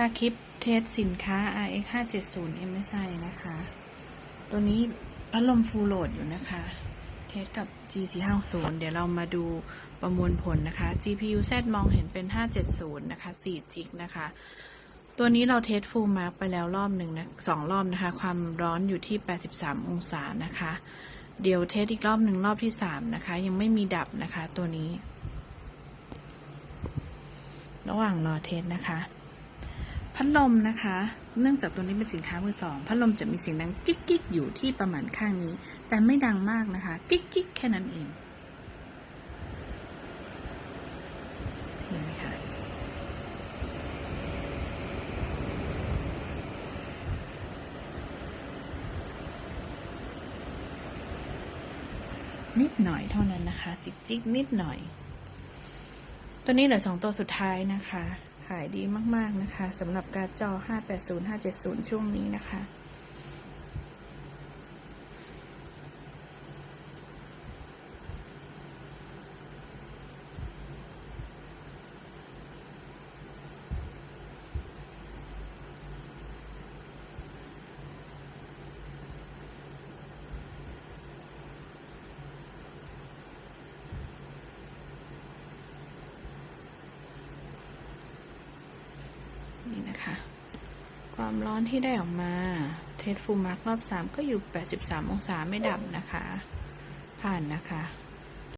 ค่ะคลิปเทสสินค้า RX 570 MSI นะคะ ตัวนี้พัดลมฟูลโหลดอยู่นะคะ เทสกับ GC 50เดี๋ยวเรามาดูประมวลผลนะคะ GPU Z มองเห็นเป็น 570 นะคะ4จิกนะคะ ตัวนี้เราเทสฟูลมาร์กไปแล้วรอบหนึ่งนะสองรอบนะคะ ความร้อนอยู่ที่ 83 องศานะคะ เดี๋ยวเทสอีกรอบหนึ่งรอบที่ 3 นะคะ ยังไม่มีดับนะคะตัวนี้ ระหว่างรอเทสนะคะ พัดลมนะคะ เนื่องจากตัวนี้เป็นสินค้ามือสอง พัดลมจะมีเสียงดังกิ๊กกิ๊กอยู่ที่ประมาณข้างนี้ แต่ไม่ดังมากนะคะ กิ๊กกิ๊กแค่นั้นเองเห็นไหมคะนิดหน่อยเท่านั้นนะคะ จิกจิกนิดหน่อย ตัวนี้เหลือสองตัวสุดท้ายนะคะ ขายดีมากๆนะคะสำหรับการ์ดจอ 580 570 ช่วงนี้นะคะ นี่นะคะ ความร้อนที่ได้ออกมา เทสฟูมาร์กรอบ 3 ก็อยู่ 83 องศาไม่ดับนะคะ ผ่านนะคะ